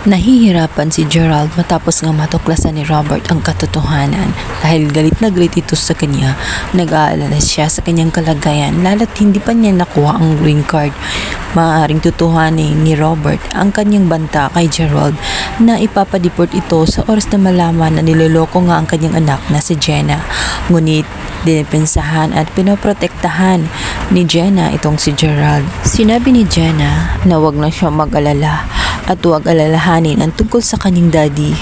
Nahihirapan si Gerald matapos nga matuklasan ni Robert ang katotohanan dahil galit na galit ito sa kanya. Nag-aalala siya sa kanyang kalagayan lalo't hindi pa niya nakuha ang green card. Maaaring tutuhanin ni Robert ang kanyang banta kay Gerald na ipapadeport ito sa oras na malaman na niloloko nga ang kanyang anak na si Jenna. Ngunit dinipensahan at pinoprotektahan ni Jenna itong si Gerald. Sinabi ni Jenna na wag na siya mag-alala at huwag alalahanin ang tungkol sa kanyang daddy.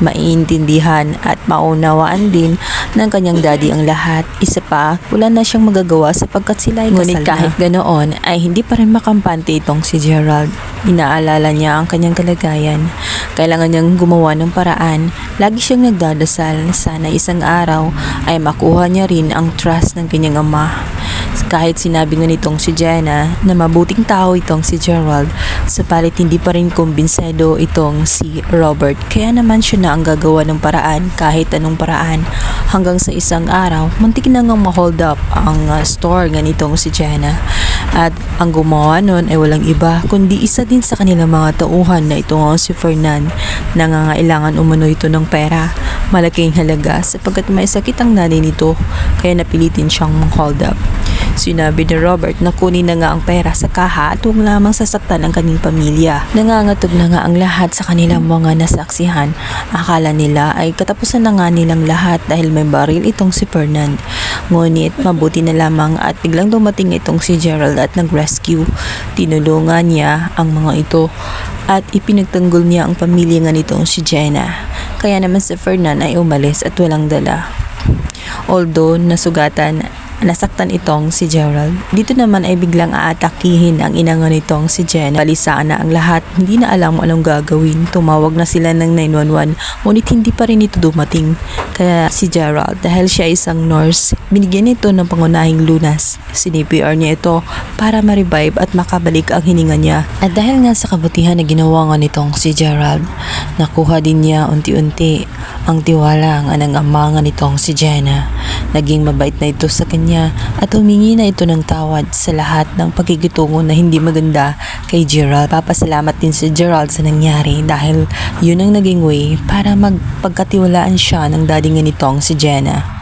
Maiintindihan at maunawaan din ng kanyang daddy ang lahat. Isa pa, wala na siyang magagawa sapagkat sila ay kasal Ngunit kahit ganoon ay hindi pa rin makampante itong si Gerald. Inaalala niya ang kanyang kalagayan. Kailangan niyang gumawa ng paraan. Lagi siyang nagdadasal na sana isang araw ay makuha niya rin ang trust ng kanyang ama. Kahit sinabi nga nitong si Jenna na mabuting tao itong si Gerald, sapalit hindi pa rin kumbinsedo itong si Robert. Kaya naman siya na ang gagawa ng paraan kahit anong paraan. Hanggang sa isang araw, muntik na nga ma-hold up ang uh, store nga nitong si Jenna. At ang gumawa nun ay walang iba, kundi isa din sa kanilang mga tauhan na ito nga si Fernan. Nangangailangan umano ito ng pera. Malaking halaga sapagkat may sakit ang nanay nito, kaya napilitin siyang hold up. Sinabi ni Robert na kunin na nga ang pera sa kaha at huwag lamang sasaktan ang kanyang pamilya. Nangangatog na nga ang lahat sa kanilang mga nasaksihan. Akala nila ay katapusan na nga nilang lahat dahil may baril itong si Fernand. Ngunit mabuti na lamang at biglang dumating itong si Gerald at nag-rescue. Tinulungan niya ang mga ito at ipinagtanggol niya ang pamilya nga nitong si Jenna. Kaya naman si Fernand ay umalis at walang dala. Although nasugatan, nasaktan itong si Gerald. Dito naman ay biglang aatakihin ang inanga nitong si Jenna. Balisaan na ang lahat, hindi na alam anong gagawin. Tumawag na sila ng 911, ngunit hindi pa rin ito dumating. Kaya si Gerald, dahil siya isang nurse, binigyan ito ng pangunahing lunas. Sinipr niya ito para ma-revive at makabalik ang hininga niya. At dahil nga sa kabutihan na ginawa nga nitong si Gerald, nakuha din niya unti-unti ang tiwala nga ng ama nga nitong si Jenna. Naging mabait na ito sa kanya at humingi na ito ng tawad sa lahat ng pagkikitungo na hindi maganda kay Gerald. Papasalamat din si Gerald sa nangyari dahil yun ang naging way para magpagkatiwalaan siya ng daddy nga nitong si Jenna.